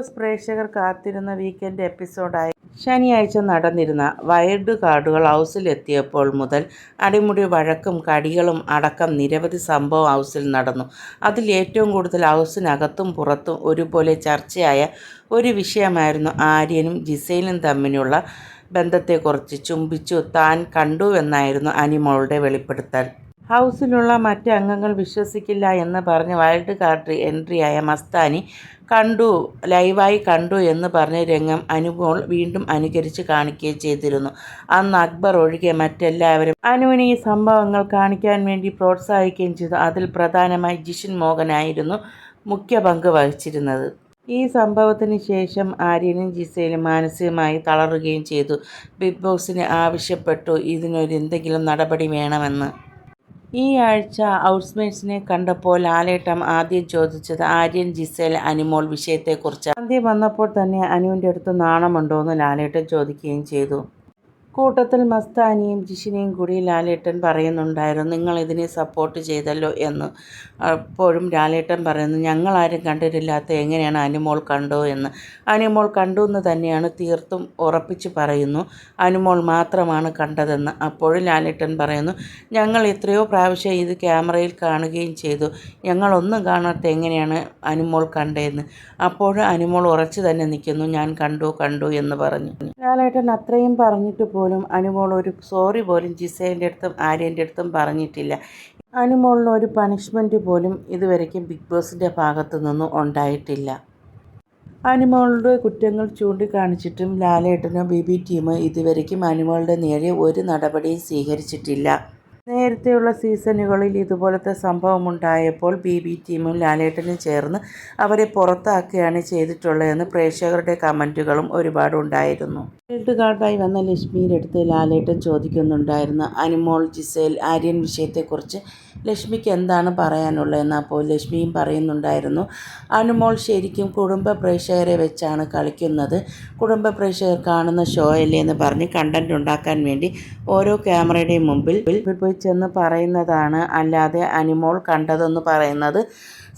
Boss പ്രേക്ഷകർ കാത്തിരുന്ന weekend എപ്പിസോഡായി ശനിയാഴ്ച നടന്നിരുന്ന വൈൽഡ് കാർഡുകൾ ഹൗസിലെത്തിയപ്പോൾ മുതൽ അടിമുടി വഴക്കും കടികളും അടക്കം നിരവധി സംഭവം ഹൗസിൽ നടന്നു. അതിൽ ഏറ്റവും കൂടുതൽ ഹൗസിനകത്തും പുറത്തും ഒരുപോലെ ചർച്ചയായ ഒരു വിഷയമായിരുന്നു ആര്യനും ജിസൈലും തമ്മിലുള്ള ബന്ധത്തെക്കുറിച്ച് ചുംബിച്ചു താൻ കണ്ടുവെന്നായിരുന്നു അനിമോളുടെ വെളിപ്പെടുത്തൽ. ഹൗസിലുള്ള മറ്റ് അംഗങ്ങൾ വിശ്വസിക്കില്ല എന്ന് പറഞ്ഞ് വൈൽഡ് കാർഡ് എൻട്രിയായ മസ്താനി കണ്ടു ലൈവായി കണ്ടു എന്ന് പറഞ്ഞ രംഗം അനുമോൾ വീണ്ടും അനുകരിച്ച് കാണിക്കുകയും ചെയ്തിരുന്നു. അന്ന് അക്ബർ ഒഴികെ മറ്റെല്ലാവരും അനുവിനെ ഈ സംഭവങ്ങൾ കാണിക്കാൻ വേണ്ടി പ്രോത്സാഹിക്കുകയും ചെയ്തു. അതിൽ പ്രധാനമായി ജിഷിൻ മോഹനായിരുന്നു മുഖ്യ പങ്ക് വഹിച്ചിരുന്നത്. ഈ സംഭവത്തിന് ശേഷം ആര്യനും ജിസയിലും മാനസികമായി തളറുകയും ചെയ്തു. ബിഗ് ബോസിന് ആവശ്യപ്പെട്ടു ഇതിനൊരു എന്തെങ്കിലും നടപടി വേണമെന്ന്. ഈ ആഴ്ച ഔട്ട്സ്മേറ്റ്സിനെ കണ്ടപ്പോൾ ലാലേട്ടം ആദ്യം ചോദിച്ചത് ആര്യൻ ജിസേൽ അനിമോൾ വിഷയത്തെക്കുറിച്ച് ആദ്യം വന്നപ്പോൾ തന്നെ അനുവിന്റെ അടുത്ത് നാണമുണ്ടോ എന്ന് ലാലേട്ടൻ ചോദിക്കുകയും ചെയ്തു. കൂട്ടത്തിൽ മസ്താനിയും ജിഷിനെയും കൂടി ലാലേട്ടൻ പറയുന്നുണ്ടായിരുന്നു നിങ്ങൾ ഇതിനെ സപ്പോർട്ട് ചെയ്തല്ലോ എന്ന്. അപ്പോഴും ലാലേട്ടൻ പറയുന്നു ഞങ്ങളാരും കണ്ടിട്ടില്ലാത്ത എങ്ങനെയാണ് അനുമോൾ കണ്ടോ എന്ന്. അനുമോൾ കണ്ടു എന്ന് തന്നെയാണ് തീർത്തും ഉറപ്പിച്ച് പറയുന്നു അനുമോൾ മാത്രമാണ് കണ്ടതെന്ന്. അപ്പോഴും ലാലേട്ടൻ പറയുന്നു ഞങ്ങൾ എത്രയോ പ്രാവശ്യം ഇത് ക്യാമറയിൽ കാണുകയും ചെയ്തു ഞങ്ങളൊന്നും കാണാത്ത എങ്ങനെയാണ് അനുമോൾ കണ്ടതെന്ന് അപ്പോഴും അനുമോൾ ഉറച്ചു തന്നെ നിൽക്കുന്നു ഞാൻ കണ്ടു കണ്ടു എന്ന് പറഞ്ഞു. ലാലേട്ടൻ അത്രയും പറഞ്ഞിട്ട് പോലും അനുമോൾ ഒരു സോറി പോലും ജിസേന്റെ അടുത്തും ആര്യന്റെ അടുത്തും പറഞ്ഞിട്ടില്ല. അനുമോളിന് ഒരു പണിഷ്മെന്റ് പോലും ഇതുവരയ്ക്കും ബിഗ് ബോസിന്റെ ഭാഗത്തു നിന്നും ഉണ്ടായിട്ടില്ല. അനുമോളുടെ കുറ്റങ്ങൾ ചൂണ്ടിക്കാണിച്ചിട്ടും ലാലേട്ടനോ ബി ബി ടീമോ ഇതുവരയ്ക്കും അനുമോളുടെ നേരെ ഒരു നടപടിയും സ്വീകരിച്ചിട്ടില്ല. നേരത്തെയുള്ള സീസണുകളിൽ ഇതുപോലത്തെ സംഭവമുണ്ടായപ്പോൾ ബി ബി ടീമും ലാലേട്ടനും ചേർന്ന് അവരെ പുറത്താക്കുകയാണ് ചെയ്തിട്ടുള്ളതെന്ന് പ്രേക്ഷകരുടെ കമന്റുകളും ഒരുപാടുണ്ടായിരുന്നു. റെഡ് കാർഡായി വന്ന ലക്ഷ്മിയുടെ അടുത്ത് ലാലേട്ടൻ ചോദിക്കുന്നുണ്ടായിരുന്നു അനിമോൾ ജിസേൽ ആര്യൻ വിഷയത്തെക്കുറിച്ച് ലക്ഷ്മിക്ക് എന്താണ് പറയാനുള്ളതെന്ന്? അപ്പോൾ ലക്ഷ്മിയും പറയുന്നുണ്ടായിരുന്നു അനുമോൾ ശരിക്കും കുടുംബ പ്രേക്ഷകരെ വെച്ചാണ് കളിക്കുന്നത്. കുടുംബ പ്രേക്ഷകർ കാണുന്ന ഷോ അല്ലേ എന്ന് പറഞ്ഞ് കണ്ടന്റ് ഉണ്ടാക്കാൻ വേണ്ടി ഓരോ ക്യാമറയുടെയും മുമ്പിൽ പോയി ചെന്ന് പറയുന്നതാണ്. അല്ലാതെ അനിമോൾ കണ്ടതെന്ന് പറയുന്നത്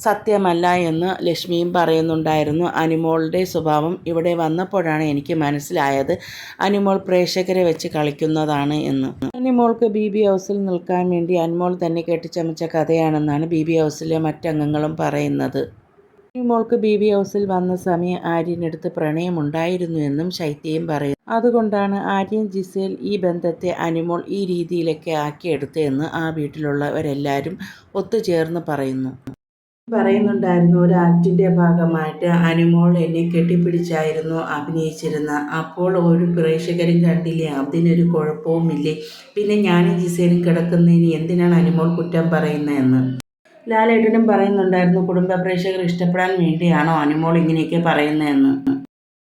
സത്യമല്ല എന്ന് ലക്ഷ്മിയും പറയുന്നുണ്ടായിരുന്നു. അനിമോളുടെ സ്വഭാവം ഇവിടെ വന്നപ്പോഴാണ് എനിക്ക് മനസ്സിലായത്. അനിമോൾ പ്രേക്ഷകരെ വെച്ച് കളിക്കുന്നതാണ് എന്ന്. അനിമോൾക്ക് ബി ബി ഹൗസിൽ നിൽക്കാൻ വേണ്ടി അനിമോൾ തന്നെ കെട്ടിച്ചമച്ച കഥയാണെന്നാണ് ബി ബി ഹൗസിലെ മറ്റംഗങ്ങളും പറയുന്നത്. അനിമോൾക്ക് ബി ബി ഹൗസിൽ വന്ന സമയം ആര്യനടുത്ത് പ്രണയമുണ്ടായിരുന്നു എന്നും ശൈത്യയും പറയുന്നു. അതുകൊണ്ടാണ് ആര്യൻ ജിസേൽ ഈ ബന്ധത്തെ അനുമോൾ ഈ രീതിയിലൊക്കെ ആക്കിയെടുത്തതെന്ന് ആ വീട്ടിലുള്ളവരെല്ലാവരും ഒത്തുചേർന്ന് പറയുന്നു. പറയുന്നുണ്ടായിരുന്നു ഒരു ആക്ടിന്റെ ഭാഗമായിട്ട് അനുമോൾ എന്നെ കെട്ടിപ്പിടിച്ചായിരുന്നു അഭിനയിച്ചിരുന്ന. അപ്പോൾ ഒരു പ്രേക്ഷകരും കണ്ടില്ലേ അതിനൊരു കുഴപ്പവുമില്ലേ? പിന്നെ ഞാനും ജിസേലും കിടക്കുന്നതിന് എന്തിനാണ് അനുമോൾ കുറ്റം പറയുന്നതെന്ന്? ലാലേട്ടനും പറയുന്നുണ്ടായിരുന്നു കുടുംബ പ്രേക്ഷകർ ഇഷ്ടപ്പെടാൻ വേണ്ടിയാണോ അനുമോൾ ഇങ്ങനെയൊക്കെ പറയുന്നതെന്ന്?